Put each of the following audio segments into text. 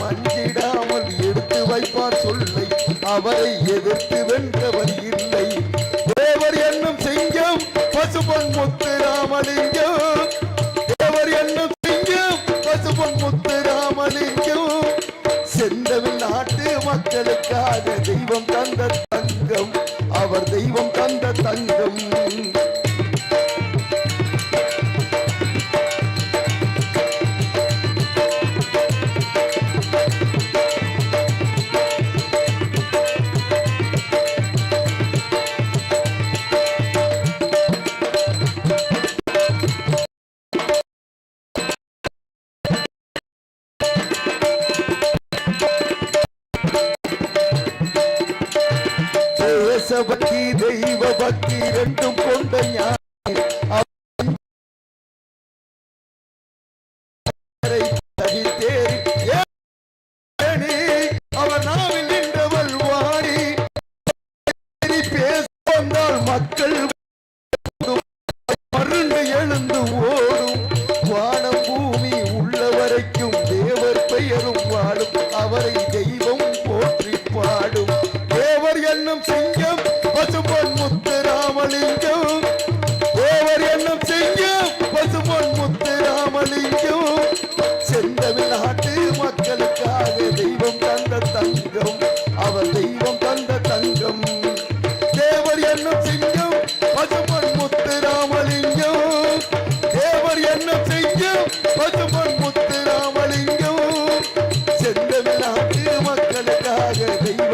மஞ்சிடாமல் எடுத்து வைப்பார் சொல்லை. அவரை எதிர்த்து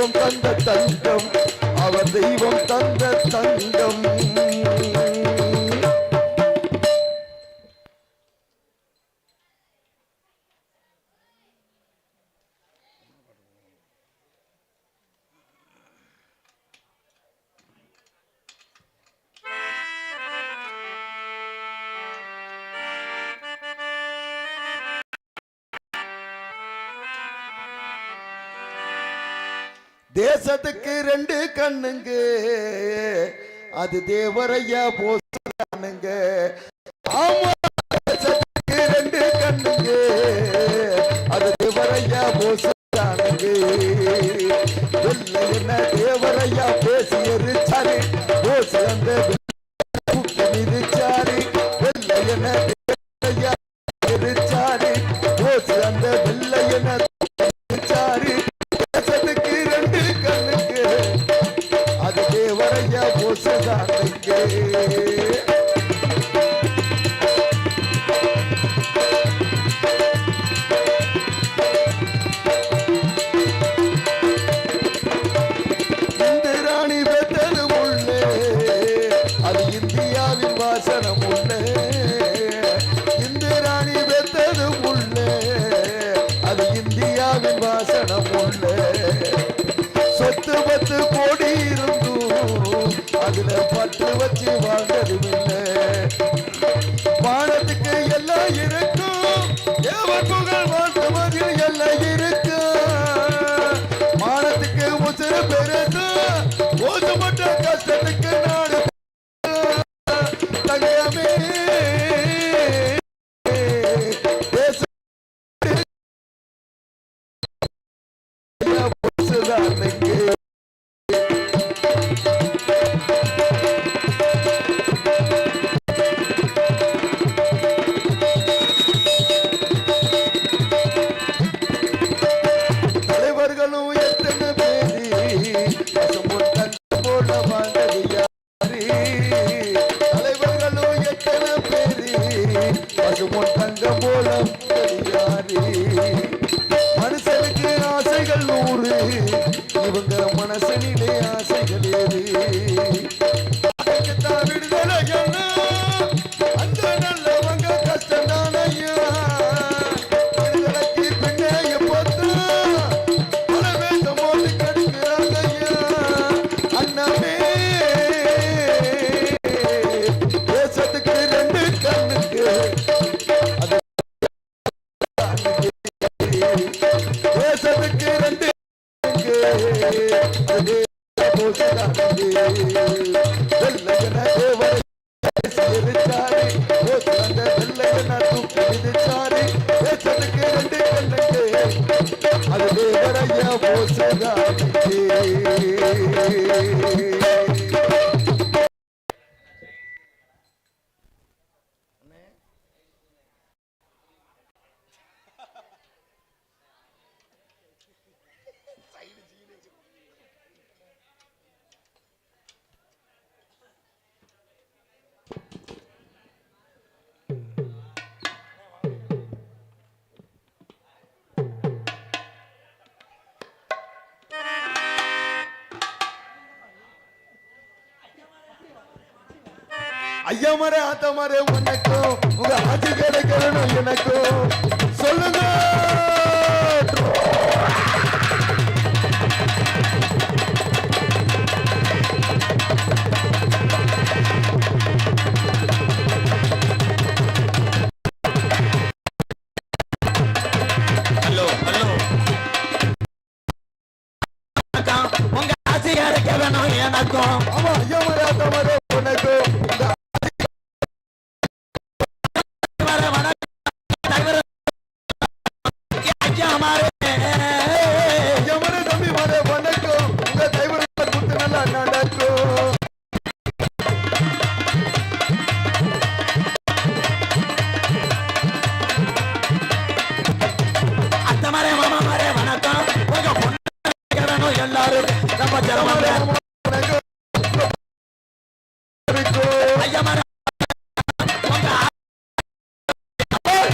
தெய்வம் தந்த தங்கம். அவர் தெய்வம் தந்த தங்கம். வருஷத்துக்கு ரெண்டு கண்ணுங்க. அது தேவரையா போசுறானுங்க பத்து கோடி இருந்தும் அதுல பத்து வச்சு வாழ்ந்ததும் இல்லை. வானத்துக்கு எல்லாம் இருக்கும். ஏவ புகழ் வாழ்ந்தவர்கள் எல்லாம் இருக்கும். வானத்துக்கு உசுறு பெருது ஓசப்பட்ட கஷ்டத்துக்கு நாடு தகையமே chegado ஐயா மரே ஆத்த மரே உனக்கும் உங்க ஆட்சி கிடைக்கணும் எனக்கும். சொல்லுங்க. உங்க ஆசை கிடைக்க வேணும் எனக்கும். ஆமா ஐயா மரே ஆத்த மரே உனக்கும்.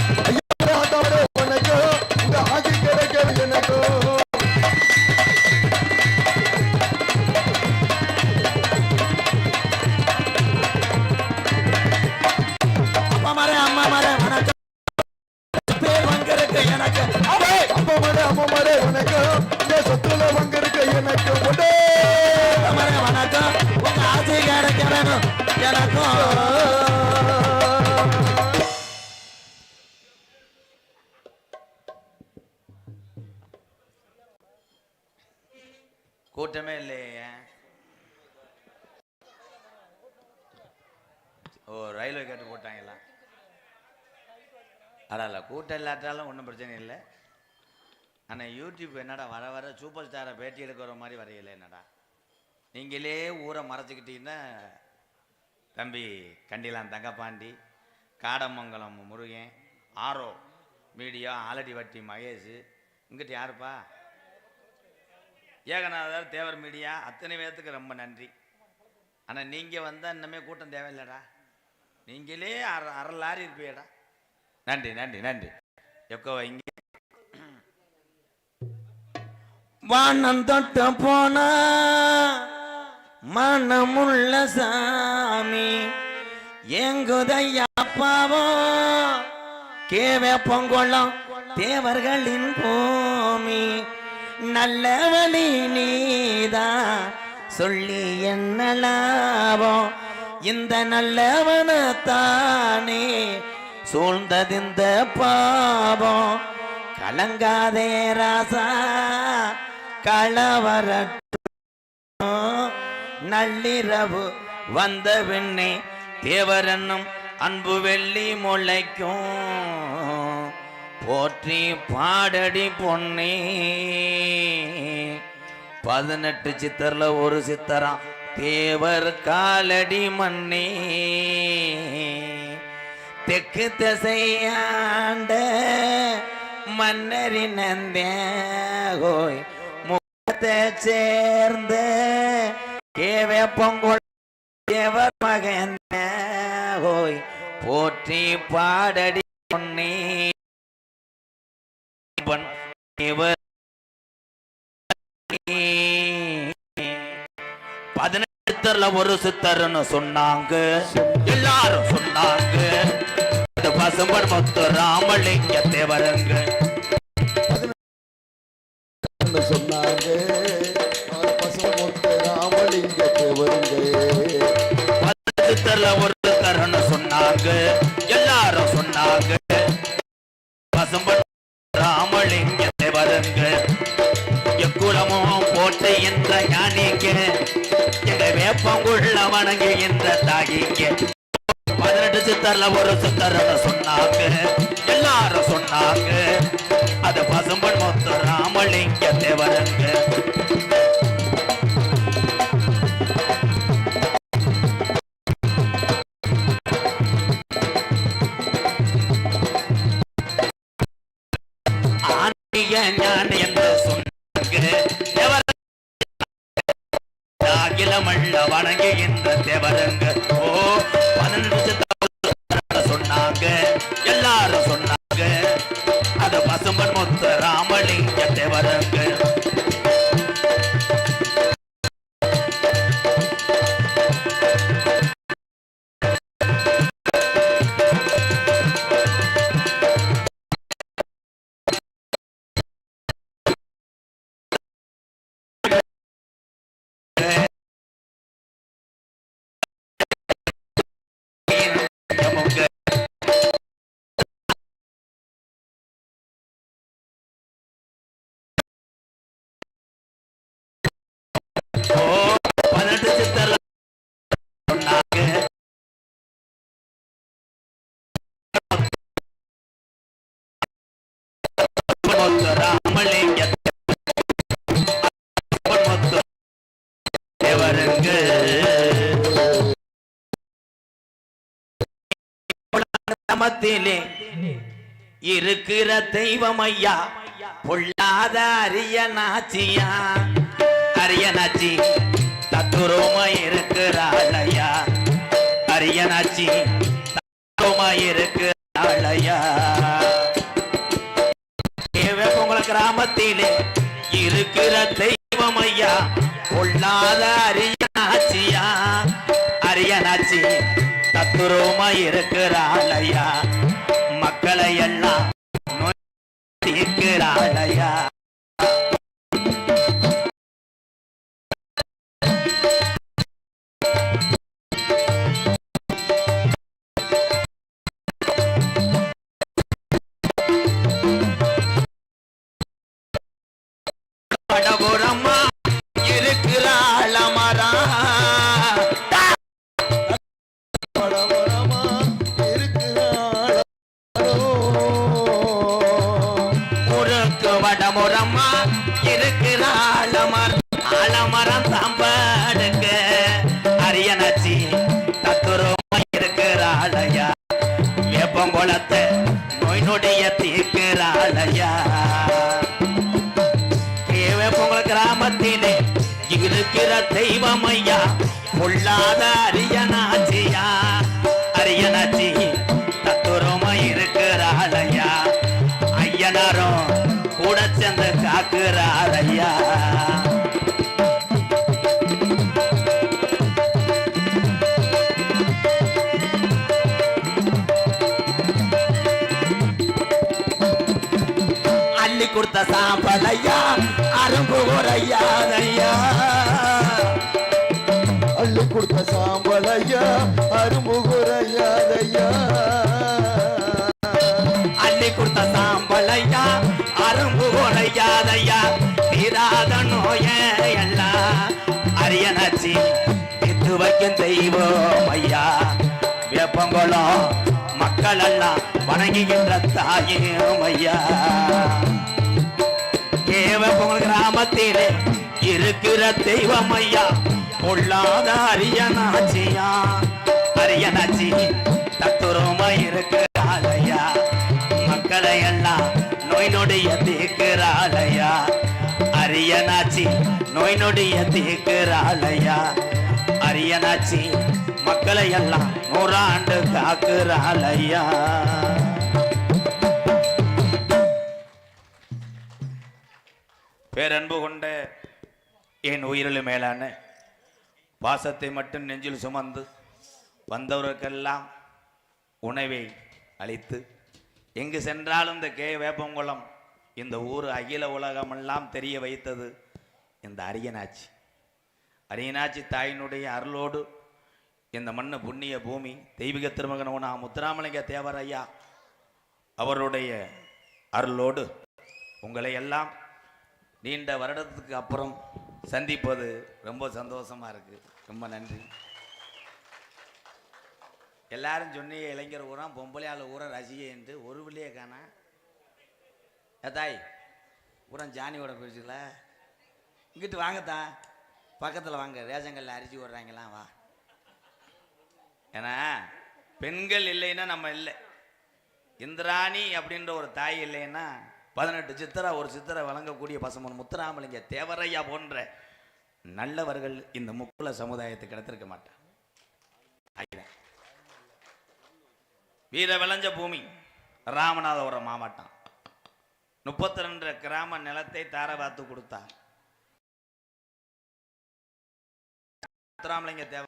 Are you கூட்டமே இல்லையே. ஓ ரயில்வே கேட்டு போட்டாங்களா? அடல்ல கூட்டம் இல்லாட்டாலும் ஒன்றும் பிரச்சனை இல்லை. ஆனால் யூடியூப் என்னடா வர வர சூப்பர் ஸ்டாரை பேட்டி எடுக்கிற மாதிரி வரையில என்னடா? நீங்களே ஊரை மறைச்சிக்கிட்டீங்கன்னா தம்பி கண்டிலாம் தங்கப்பாண்டி காடமங்கலம் முருகன் ஆரோ மீடியா ஆலடி வட்டி மகேஷ் இங்கிட்ட யாருப்பா? ஏகநாதர் தேவர் மீடியா அத்தனை பேர்த்துக்கு ரொம்ப நன்றி. ஆனால் நீங்கள் வந்தால் இன்னமே கூட்டம் தேவையில்லடா. நீங்களே அரை அரை லாரி இருப்பீடா நன்றி நன்றி நன்றி. எக்கோ இங்கே வானம் தொட்ட போன மனமுள்ள சாமி. எங்குதையா பாவம் கேவே பொங்கொள்ளம் தேவர்களின் பூமி. நல்ல வழி நீதான் சொல்லி என்ன லாபம்? இந்த நல்லவனத்தானே சூழ்ந்தது இந்த பாவம் கலங்காதே ராசா களவரட்டும். நள்ளிரவு வந்த வெண்ணே தேவரன்னும் அன்பு வெள்ளி முளைக்கும். போற்றி பாடடி பொன்னே. பதினெட்டு சித்தர்ல ஒரு சித்தரம் தேவர் காலடி மண்ணே தெற்கு திசையாண்ட மன்னரின் நந்தேகோய் முகத்தை சேர்ந்த கேவே பொங்கல் தேவர் மகன் ஹோய் போற்றி பாடடி பொன்னே. பன் தேவர் பதினெட்டுல ஒரு சித்தர்னு சொன்னாங்க. எல்லாரும் சொன்னாங்க. பசும்பன் மொத்த ராமலிங்க தேவரங்க. சொன்னாங்க. ராமலிங்க தேவருங்க. பதினெட்டுல ஒரு சித்தர்னு சொன்னாங்க. எல்லாரும் சொன்னாங்க. பசும்பன் ராமலிங்க தேவரங்க எக்குளமும் போட்டு என்ற ஞானிக்க எங்க வேப்பங்குள்ள வணங்கு என்ற தாகிக்க. பதினெட்டு சித்தர்ல ஒரு சித்தர்னு சொன்னாங்க எல்லாரும் சொன்னாங்க அது பசும்பன் மொத்த ராம ராமலிங்க ஞான என்று சொன்னாங்க தேவர் வணங்குகின்ற தேவரங்க. ஓ பதினெட்டு உலகத்திலே இருக்கிற தெய்வம் ஐயா பொல்லாத அரிய நாச்சியா? அரிய நாச்சி தத்துருமா இருக்கிறாள் ஐயா அரிய நாச்சி தத்துருமா இருக்கிறாள் ஐயா கிராமத்திலே இருக்கிற தெய்வம் ஐயா பொல்லாத அரிய நாச்சியா? அரிய நாச்சி தத்துருமா இருக்கிறாள் ஐயா உங்கள் கிராமத்திலே இருக்கிற தெய்வம் ஐயா பொல்லாத அரியனாச்சியா? அரியனாச்சி தத்துரமா இருக்கிறாள் ஐயா ஐயனாரும் கூட சேர்ந்து காக்குறாள் ஐயா கொடுத்த சாம்பலையா? அரும்பு உரையாதையா அள்ளி கொடுத்த சாம்பலையா அருமுகுரையாதையா அள்ளி கொடுத்த சாம்பலையா அரும்பு உரையாதையா தீராத நோய எல்லாம் அரியனாச்சி வித்து வைக்கும் தெய்வம் ஐயா. வேப்பங்குளம் மக்கள் எல்லாம் வணங்குகின்ற தாயும் ஐயா. கேவப்பங்கள் கிராமத்திலே இருக்கிற தெய்வம் ஐயா கொள்ளாத அரியனாச்சியா அரியனாச்சி தத்துரமா இருக்கிறாளையா மக்களை எல்லாம் நோய் நொடிய தீர்க்கிறாளையா அரியனாச்சி நோய் நொடிய தீர்க்கிறாளையா அரியனாச்சி மக்களை எல்லாம் நூறாண்டு காக்குறாளையா. பேரன்பு கொண்ட என் உயிரிலும் மேலான பாசத்தை மட்டும் நெஞ்சில் சுமந்து வந்தவருக்கெல்லாம் உணவை அளித்து எங்கு சென்றாலும் இந்த கே வேப்பங்குளம் இந்த ஊர் அகில உலகமெல்லாம் தெரிய வைத்தது இந்த அரியனாச்சி. அரியனாச்சி தாயினுடைய அருளோடு இந்த மண்ணு புண்ணிய பூமி தெய்வீக திருமகனவனா முத்துராமலிங்க தேவர் ஐயா அவருடைய அருளோடு உங்களை எல்லாம் நீண்ட வருடத்துக்கு அப்புறம் சந்திப்பது ரொம்ப சந்தோஷமாக இருக்குது ரொம்ப நன்றி. எல்லாரும் சொன்னீங்க இளைஞர் ஊரம் பொம்பளை ஆள் ரசிகன்ட்டு ரசிகை என்று ஒரு பிள்ளையை காணா. ஏ தாய் பூரா ஜானியோட போயிடுச்சுல இங்கிட்டு வாங்கத்தான் பக்கத்தில் வாங்க ரேஷன் அரிசி விடுறாங்களாம் வா. ஏன்னா பெண்கள் இல்லைன்னா நம்ம இல்லை. இந்திராணி அப்படின்ற ஒரு தாய் இல்லைன்னா பதினெட்டு சித்திரை ஒரு சித்திரை வழங்கக்கூடிய பசுமன் முத்துராமலிங்க தேவரையா போன்ற நல்லவர்கள் இந்த முக்குல சமுதாயத்துக்கு கிடைத்திருக்க மாட்டான் வீர விளைஞ்ச பூமி ராமநாதபுரம் மாவட்டம். முப்பத்தி ரெண்டு கிராம நிலத்தை தார பார்த்து கொடுத்தார் முத்துராமலிங்க தேவ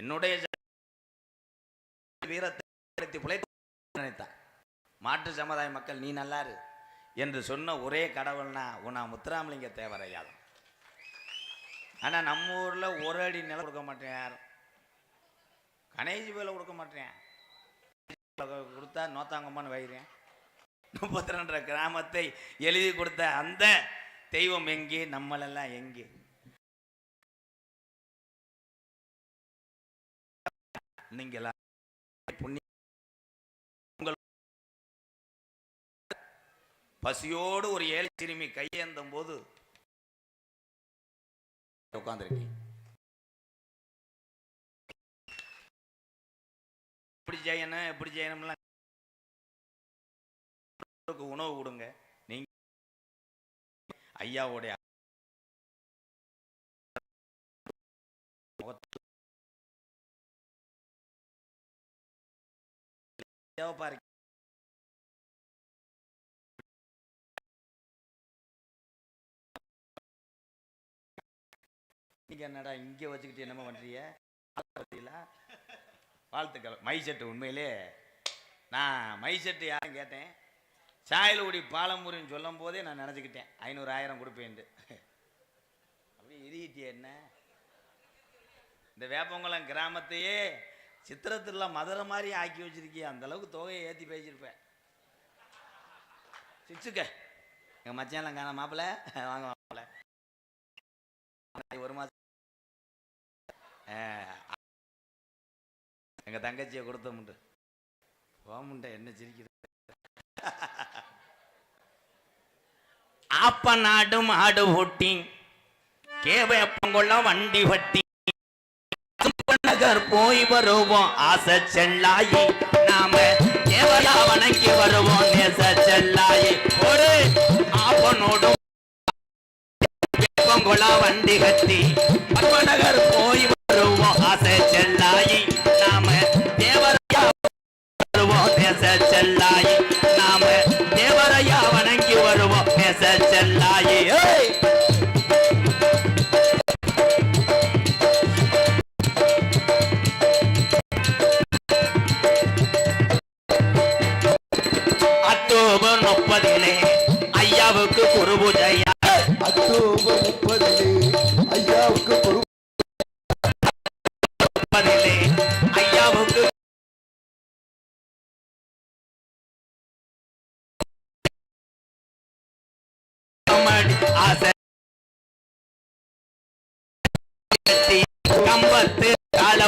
என்னுடைய வீரத்தை பிழைத்து மாற்று சமுதாய மக்கள் நீ நல்லாரு என்று சொன்ன ஒரே கடவுள்னா உன்னா முத்துராமலிங்க தேவரையா ஆனா நம்ம ஊர்ல ஒரு அடி நிலம் கொடுக்க மாட்டேன் யாரும். கணேஜி பேல கொடுக்க மாட்டேன். கொடுத்தா நோத்தாங்கம்மான்னு வைகிறேன். முப்பத்தி ரெண்டு கிராமத்தை எழுதி கொடுத்த அந்த தெய்வம் எங்கே? நம்மளெல்லாம் எங்கே? நீங்களா புண்ணிய பசியோடு ஒரு ஏழை சிறுமி கையேந்தும் போது உட்காந்துருக்கீங்க எப்படி செய்யணும் எப்படி செய்யணும்லாம் உணவு கொடுங்க. நீங்க ஐயாவுடைய முகத்து- நீங்கள் என்னடா இங்க வச்சுக்கிட்டு என்னமா பண்றீங்க? பார்த்தீங்களா? வாழ்த்துக்கள். மை செட்டு உண்மையிலே நான் மை செட்டு யாரும் கேட்டேன். சாயலுடி பாலம்பூரின்னு சொல்லும் போதே நான் நினச்சிக்கிட்டேன். ஐநூறு ஆயிரம் கொடுப்பேன்ட்டு. அப்படியே இறுகிட்டிய என்ன? இந்த வேப்பங்குளம் கிராமத்தையே சித்திரத்துல மதுரை மாதிரி ஆக்கி வச்சிருக்கிய அந்த அளவுக்கு தொகையை ஏற்றி பேசியிருப்பேன். சிச்சுக்க. எங்கள் மச்சான் காண மாப்பிள்ள வாங்க மாப்பிள்ள ஒரு மாதம் எங்கள் தங்கச்சியை கொடுத்த போமுண்டா என்ன சிரிக்கிறது ஆப்ப நாடு மாடு ஒட்டி கேவையப்பங்கொள்ள வண்டி வட்டி. நகர் போய் வருவோம் ஆசை செல்லாயி. நாம தேவையா வணங்கி வருவோம் நேச செல்லாயி. ஒரு ஆப்பனோடும் வண்டி கட்டி. நகர் போய் செல்லாயி நாம தேவரையா வணங்கி வருவோம். நேச செல்லாயி. அக்டோபர் முப்பதிலே ஐயாவுக்கு குருபூஜையா அக்டோபர் முப்பதிலே கம்பத்து கால